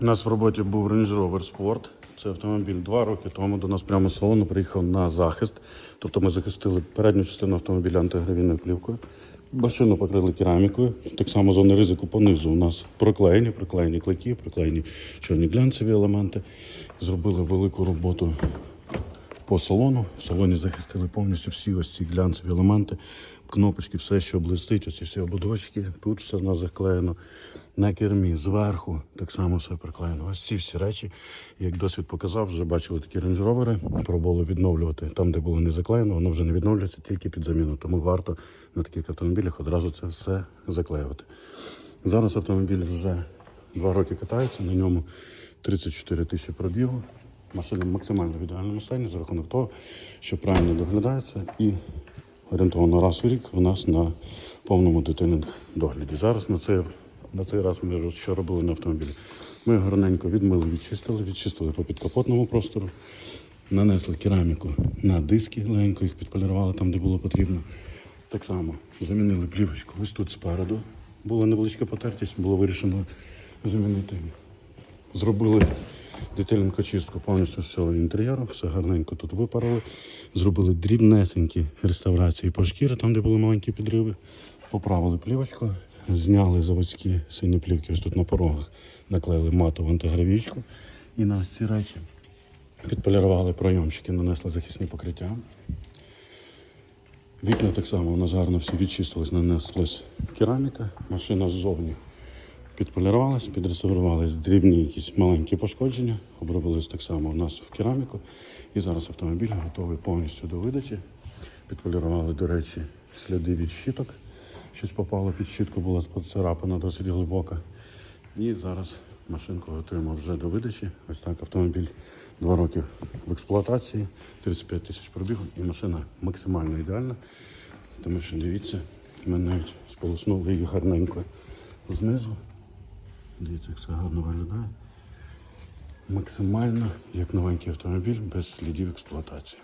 У нас в роботі був Range Rover Sport. Це автомобіль два роки тому до нас прямо з салону приїхав на захист. Тобто ми захистили передню частину автомобіля антигравійною плівкою. Машину покрили керамікою. Так само зони ризику понизу у нас проклеєні, проклеєні клейки, проклеєні чорні глянцеві елементи. Зробили велику роботу по салону. В салоні захистили повністю всі ось ці глянцеві елементи, кнопочки, все, що блистить, оці всі ободочки. Тут все в нас заклеєно на кермі, зверху, так само все приклеєно. Ось ці всі речі, як досвід показав, вже бачили такі рейндж-ровери, пробували відновлювати там, де було не заклеєно, воно вже не відновлюється, тільки під заміну. Тому варто на таких автомобілях одразу це все заклеювати. Зараз автомобіль вже два роки катається, на ньому 34 тисячі пробігу. Машина максимально в ідеальному стані за рахунок того, що правильно доглядається і орієнтовно раз в рік у нас на повному детелінг догляді. Зараз на цей, на цей раз ми що робили на автомобілі. Ми гарненько відмили, відчистили, відчистили по підкапотному простору, нанесли кераміку на диски, легенько їх підполірували там, де було потрібно. Так само замінили плівочку ось тут спереду. Була невеличка потертість, було вирішено замінити Зробили детальну чистку повністю всього інтер'єру, все гарненько тут випарили. Зробили дрібнесенькі реставрації по шкірі, там, де були маленькі підриви. Поправили плівочку, зняли заводські сині плівки ось тут на порогах, наклеїли матову антигравічку і на ці речі. Підполірували пройомчики, нанесли захисні покриття. Вікна так само у нас гарно всі відчистились, нанеслась кераміка, машина ззовні підполірувалась, підреставрувались дрібні якісь маленькі пошкодження, обробились так само у нас в кераміку. І зараз автомобіль готовий повністю до видачі. Підполірували, до речі, сліди від щиток. Щось попало під щітку, була поцарапана досить глибока. І зараз машинку готуємо вже до видачі. Ось так автомобіль два роки в експлуатації, 35 тисяч пробігу, і машина максимально ідеальна. Тому що дивіться, ми навіть сполоснули її гарненько знизу. Дивіться, як це гарно виглядає. Максимально як новенький автомобіль без слідів експлуатації.